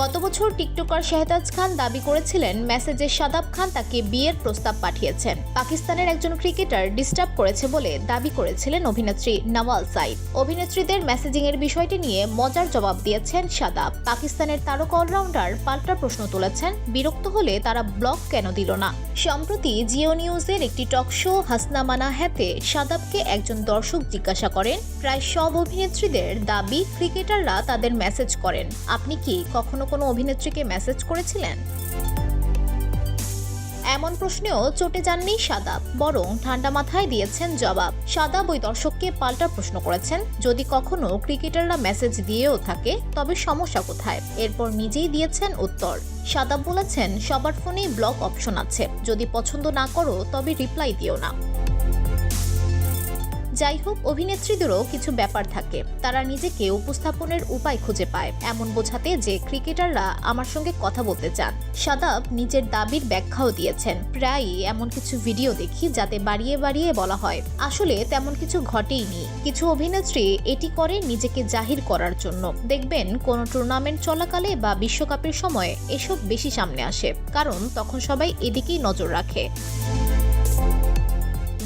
গত বছর টিকটকার শাহতাজ খান দাবি করেছিলেন, মেসেজে শাদাব খান তাকে বিয়ের প্রস্তাব পাঠিয়েছেন। পাকিস্তানের একজন ক্রিকেটার ডিস্টার্ব করেছে বলে দাবি করেছিলেন অভিনেত্রী নওয়াল সাইদ। অভিনেত্রীদের মেসেজিং এর বিষয়টি নিয়ে মজার জবাব দিয়েছেন শাদাব পাকিস্তানের তারকা অলরাউন্ডার পাল্টা প্রশ্ন তুলেছেন, বিরক্ত হলে তারা ব্লক কেন দিল না? সম্প্রতি জিও নিউজের একটি টক শো হাসনা মানা হ্যাতে শাদাবকে একজন দর্শক জিজ্ঞাসা করেন, প্রায় সব অভিনেত্রীদের দাবি ক্রিকেটাররা তাদের মেসেজ করেন। আপনি কি কখনো কোনো অভিনেত্রীকে মেসেজ করেছিলেন? এমন প্রশ্নেও চটে যাননি সাদাব, বরং ঠান্ডা মাথায় দিয়েছেন জবাব। সাদাব ওই দর্শককে পাল্টা প্রশ্ন করেছেন, যদি কখনো ক্রিকেটাররা মেসেজ দিয়েও থাকে, তবে সমস্যা কোথায়? এরপর নিজেই দিয়েছেন উত্তর। সাদাব বলেছেন, সবার ফোনেই ব্লক অপশন আছে, যদি পছন্দ না করো, তবে রিপ্লাই দিও না। যাই হোক অভিনেত্রীদেরও কিছু ব্যাপার থাকে। তারা নিজেকে উপস্থাপনের উপায় খুঁজে পায়। এমন বোঝাতে যে ক্রিকেটাররা আমার সঙ্গে কথা বলতে চান। সাদাব নিজের দাবির ব্যাখ্যাও দিয়েছেন। প্রায়ই এমন কিছু ভিডিও দেখি যাতে বাড়িয়ে বাড়িয়ে বলা হয়। আসলে তেমন কিছু ঘটেইনি কিছু অভিনেত্রী এটি করে নিজেকে জাহির করার জন্য। দেখবেন, কোনো টুর্নামেন্ট চলাকালে বা বিশ্বকাপের সময় এসব বেশি সামনে আসে। কারণ তখন সবাই এদিকেই নজর রাখে।